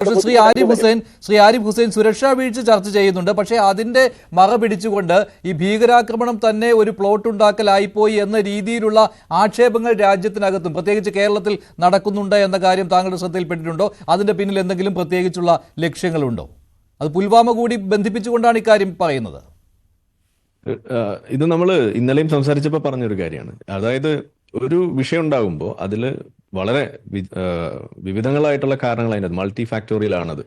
പക്ഷേ ശ്രീ ആരിഫ് ഹുസൈൻ ശ്രീ ആരിഫ് ഹുസൈൻ സുരക്ഷാ വീഴ്ച ചർച്ച ചെയ്യുന്നുണ്ട്. പക്ഷേ അതിന്റെ മറ പിടിച്ചുകൊണ്ട് ഈ ഭീകരാക്രമണം തന്നെ ഒരു പ്ലോട്ട് ഉണ്ടാക്കലായിപ്പോയി എന്ന രീതിയിലുള്ള ആക്ഷേപങ്ങൾ രാജ്യത്തിനകത്തും പ്രത്യേകിച്ച് കേരളത്തിൽ നടക്കുന്നുണ്ട് എന്ന കാര്യം താങ്കളുടെ ശ്രദ്ധയിൽപ്പെട്ടിട്ടുണ്ടോ? അതിന്റെ പിന്നിൽ എന്തെങ്കിലും പ്രത്യേകിച്ചുള്ള ലക്ഷ്യങ്ങളുണ്ടോ? അത് പുൽവാമ കൂടി ബന്ധിപ്പിച്ചുകൊണ്ടാണ് ഇക്കാര്യം പറയുന്നത്. ഇത് നമ്മൾ ഇന്നലെയും സംസാരിച്ചപ്പോൾ പറഞ്ഞൊരു കാര്യമാണ്. അതായത് ഒരു വിഷയം ഉണ്ടാകുമ്പോൾ അതിൽ വളരെ വിവിധങ്ങളായിട്ടുള്ള കാരണങ്ങൾ അതിനകത്ത് മൾട്ടി ഫാക്ടോറിയൽ ആണത്.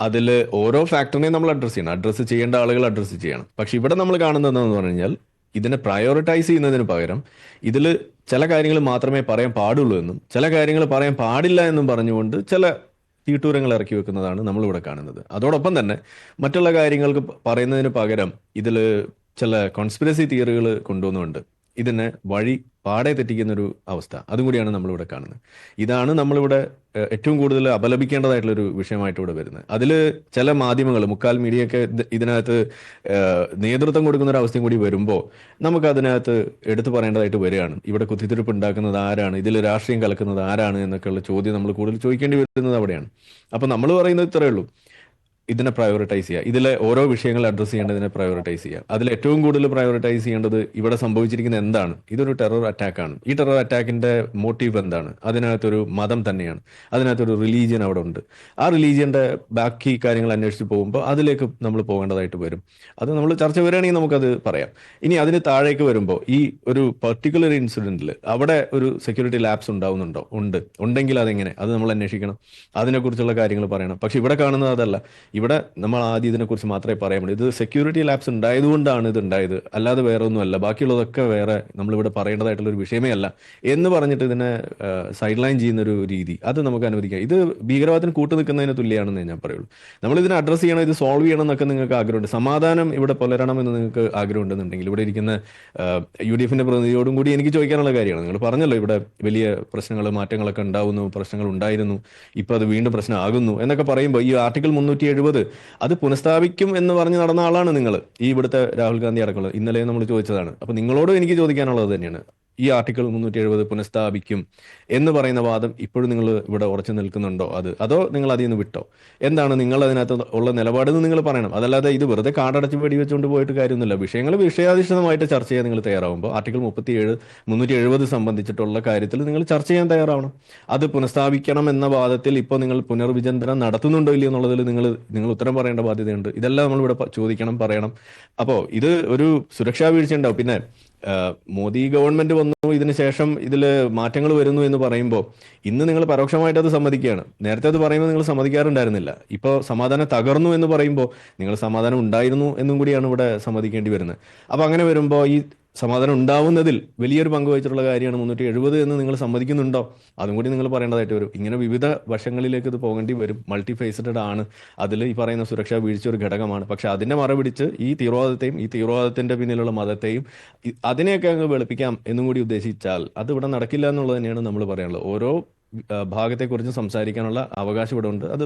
അതിൽ ഓരോ ഫാക്ടറിനെയും നമ്മൾ അഡ്രസ്സ് ചെയ്യണം. അഡ്രസ്സ് ചെയ്യേണ്ട ആളുകൾ അഡ്രസ്സ് ചെയ്യണം. പക്ഷെ ഇവിടെ നമ്മൾ കാണുന്നതെന്ന് പറഞ്ഞു കഴിഞ്ഞാൽ ഇതിനെ പ്രയോറിറ്റൈസ് ചെയ്യുന്നതിന് പകരം ഇതിൽ ചില കാര്യങ്ങൾ മാത്രമേ പറയാൻ പാടുള്ളൂ എന്നും ചില കാര്യങ്ങൾ പറയാൻ പാടില്ല എന്നും പറഞ്ഞുകൊണ്ട് ചില തീട്ടൂരങ്ങൾ ഇറക്കി വെക്കുന്നതാണ് നമ്മളിവിടെ കാണുന്നത്. അതോടൊപ്പം തന്നെ മറ്റുള്ള കാര്യങ്ങൾക്ക് പറയുന്നതിന് പകരം ഇതിൽ ചില കോൺസ്പിറസി തിയറികൾ കൊണ്ടുവന്നുകൊണ്ട് ഇതിനെ വഴി പാടെ തെറ്റിക്കുന്ന ഒരു അവസ്ഥ. അതും കൂടിയാണ് നമ്മളിവിടെ കാണുന്നത്. ഇതാണ് നമ്മളിവിടെ ഏറ്റവും കൂടുതൽ അപലപിക്കേണ്ടതായിട്ടുള്ള ഒരു വിഷയമായിട്ട് ഇവിടെ വരുന്നത്. അതിൽ ചില മാധ്യമങ്ങൾ മുക്കാൽ മീഡിയയൊക്കെ ഇത് ഇതിനകത്ത് നേതൃത്വം കൊടുക്കുന്ന ഒരു അവസ്ഥയും കൂടി വരുമ്പോൾ നമുക്ക് അതിനകത്ത് എടുത്തു പറയേണ്ടതായിട്ട് വരികയാണ്. ഇവിടെ കുത്തിത്തിരിപ്പ് ഉണ്ടാക്കുന്നത് ആരാണ്? ഇതിൽ രാഷ്ട്രീയം കലക്കുന്നത് ആരാണ്? എന്നൊക്കെയുള്ള ചോദ്യം നമ്മൾ കൂടുതൽ ചോദിക്കേണ്ടി വരുന്നത് അവിടെയാണ്. അപ്പം നമ്മൾ പറയുന്നത് ഇത്രയേ ഉള്ളൂ. ഇതിനെ പ്രയോറിറ്റൈസ് ചെയ്യുക ഇതിലെ ഓരോ വിഷയങ്ങൾ അഡ്രസ്സ് ചെയ്യേണ്ടതിനെ പ്രയോറിറ്റൈസ് ചെയ്യുക അതിൽ ഏറ്റവും കൂടുതൽ പ്രയോറിറ്റൈസ് ചെയ്യേണ്ടത് ഇവിടെ സംഭവിച്ചിരിക്കുന്ന എന്താണ്? ഇതൊരു ടെറർ അറ്റാക്കാണ് ഈ ടെറർ അറ്റാക്കിന്റെ മോട്ടീവ് എന്താണ്? അതിനകത്തൊരു മതം തന്നെയാണ്. അതിനകത്തൊരു റിലീജിയൻ അവിടെ ഉണ്ട്. ആ റിലീജിയന്റെ ബാക്കി കാര്യങ്ങൾ അന്വേഷിച്ച് പോകുമ്പോൾ അതിലേക്ക് നമ്മൾ പോകേണ്ടതായിട്ട് വരും. അത് നമ്മൾ ചർച്ച വരികയാണെങ്കിൽ നമുക്കത് പറയാം. ഇനി അതിന് താഴേക്ക് വരുമ്പോൾ ഈ ഒരു പർട്ടിക്കുലർ ഇൻസിഡന്റിൽ അവിടെ ഒരു സെക്യൂരിറ്റി ലാബ്സ് ഉണ്ടാവുന്നുണ്ടോ? ഉണ്ട്. ഉണ്ടെങ്കിൽ അതെങ്ങനെ? അത് നമ്മൾ അന്വേഷിക്കണം. അതിനെക്കുറിച്ചുള്ള കാര്യങ്ങൾ പറയണം. പക്ഷെ ഇവിടെ കാണുന്നത് അതല്ല. ഇവിടെ നമ്മൾ ആദ്യം ഇതിനെക്കുറിച്ച് മാത്രമേ പറയാൻ ഇത് സെക്യൂരിറ്റി ലാബ്സ് ഉണ്ടായതുകൊണ്ടാണ് ഇത് ഉണ്ടായത് അല്ലാതെ വേറെ ഒന്നുമല്ല ബാക്കിയുള്ളതൊക്കെ വേറെ നമ്മളിവിടെ പറയേണ്ടതായിട്ടുള്ള ഒരു വിഷയമേ അല്ല. എന്ന് പറഞ്ഞിട്ട് ഇതിനെ സൈഡ് ലൈൻ ചെയ്യുന്ന ഒരു രീതി. അത് നമുക്ക് അനുവദിക്കാം. ഇത് ഭീകരവാദത്തിന് കൂട്ടു നിൽക്കുന്നതിന് തുല്യമാണെന്ന് ഞാൻ പറയുള്ളൂ. നമ്മൾ ഇതിനെ അഡ്രസ്സ് ചെയ്യണം ഇത് സോൾവ് ചെയ്യണം എന്നൊക്കെ നിങ്ങൾക്ക് ആഗ്രഹമുണ്ട്. സമാധാനം ഇവിടെ പുലരണം എന്ന് നിങ്ങൾക്ക് ആഗ്രഹം ഉണ്ടെന്നുണ്ടെങ്കിൽ ഇവിടെ ഇരിക്കുന്ന യു ഡി എഫിന്റെ പ്രതിനിധിയോടും കൂടി എനിക്ക് ചോദിക്കാനുള്ള കാര്യമാണ്. നിങ്ങൾ പറഞ്ഞല്ലോ ഇവിടെ വലിയ പ്രശ്നങ്ങൾ മാറ്റങ്ങളൊക്കെ ഉണ്ടാവുന്നു പ്രശ്നങ്ങൾ ഉണ്ടായിരുന്നു. ഇപ്പൊ അത് വീണ്ടും പ്രശ്നമാകുന്നു എന്നൊക്കെ പറയുമ്പോൾ ഈ ആർട്ടിക്കിൾ മുന്നൂറ്റി എഴുപത്. അത് പുനഃസ്ഥാപിക്കും എന്ന് പറഞ്ഞ് നടന്ന ആളാണ് നിങ്ങൾ ഈ ഇവിടുത്തെ രാഹുൽ ഗാന്ധി അടക്കമുള്ളത് ഇന്നലെ നമ്മൾ ചോദിച്ചതാണ്. അപ്പൊ നിങ്ങളോടും എനിക്ക് ചോദിക്കാനുള്ളത് തന്നെയാണ്. ഈ ആർട്ടിക്കിൾ മുന്നൂറ്റി എഴുപത് പുനഃസ്ഥാപിക്കും എന്ന് പറയുന്ന വാദം ഇപ്പോഴും നിങ്ങൾ ഇവിടെ ഉറച്ചു നിൽക്കുന്നുണ്ടോ അത്? അതോ നിങ്ങൾ അതിൽ നിന്ന് വിട്ടോ? എന്താണ് നിങ്ങൾ അതിനകത്ത് ഉള്ള നിലപാടെന്ന് നിങ്ങൾ പറയണം. അതല്ലാതെ ഇത് വെറുതെ കാടടച്ച് വെടിവെച്ചുകൊണ്ട് പോയിട്ട് കാര്യമൊന്നുമില്ല. വിഷയങ്ങൾ വിഷയാധിഷ്ഠിതമായിട്ട് ചർച്ച ചെയ്യാൻ നിങ്ങൾ തയ്യാറാവുമ്പോൾ ആർട്ടിക്കിൾ മുപ്പത്തി ഏഴ് മുന്നൂറ്റി എഴുപത് സംബന്ധിച്ചിട്ടുള്ള കാര്യത്തിൽ നിങ്ങൾ ചർച്ച ചെയ്യാൻ തയ്യാറാവണം. അത് പുനഃസ്ഥാപിക്കണം എന്ന വാദത്തിൽ ഇപ്പോൾ നിങ്ങൾ പുനർവിചിന്തനം നടത്തുന്നുണ്ടോ ഇല്ലയോ എന്നുള്ളതിൽ നിങ്ങൾ നിങ്ങൾ ഉത്തരം പറയേണ്ട ബാധ്യതയുണ്ട്. ഇതെല്ലാം നമ്മൾ ഇവിടെ ചോദിക്കണം പറയണം. അപ്പോൾ ഇത് ഒരു സുരക്ഷാ വീഴ്ച ഉണ്ടാവും പിന്നെ മോദി ഗവൺമെന്റ് വന്നു ഇതിന് ശേഷം ഇതിൽ മാറ്റങ്ങൾ വരുന്നു എന്ന് പറയുമ്പോൾ ഇന്ന് നിങ്ങൾ പരോക്ഷമായിട്ട് അത് സമ്മതിക്കുകയാണ്. നേരത്തെ അത് പറയുമ്പോൾ നിങ്ങൾ സമ്മതിക്കാറുണ്ടായിരുന്നില്ല. ഇപ്പോൾ സമാധാനം തകർന്നു എന്ന് പറയുമ്പോൾ നിങ്ങൾ സമാധാനം ഉണ്ടായിരുന്നു എന്നും കൂടിയാണ് ഇവിടെ സമ്മതിക്കേണ്ടി വരുന്നത്. അപ്പോൾ അങ്ങനെ വരുമ്പോൾ ഈ സമാധാനം ഉണ്ടാവുന്നതിൽ വലിയൊരു പങ്ക് വഹിച്ചിട്ടുള്ള കാര്യമാണ് മുന്നൂറ്റി എഴുപത് എന്ന് നിങ്ങൾ സമ്മതിക്കുന്നുണ്ടോ? അതും കൂടി നിങ്ങൾ പറയേണ്ടതായിട്ട് വരും. ഇങ്ങനെ വിവിധ വശങ്ങളിലേക്ക് ഇത് പോകേണ്ടി വരും. മൾട്ടി ആണ്. അതിൽ ഈ പറയുന്ന സുരക്ഷാ വീഴ്ച ഒരു ഘടകമാണ്. പക്ഷെ അതിനെ മറപിടിച്ച് ഈ തീവ്രവാദത്തെയും ഈ തീവ്രവാദത്തിന്റെ പിന്നിലുള്ള മതത്തെയും അതിനെയൊക്കെ അങ്ങ് വെളുപ്പിക്കാം എന്നും കൂടി ഉദ്ദേശിച്ചാൽ അത് ഇവിടെ നടക്കില്ല എന്നുള്ളത് തന്നെയാണ് നമ്മൾ പറയാനുള്ളത്. ഓരോ ഭാഗത്തെക്കുറിച്ച് സംസാരിക്കാനുള്ള അവകാശം ഇവിടെ ഉണ്ട്. അത്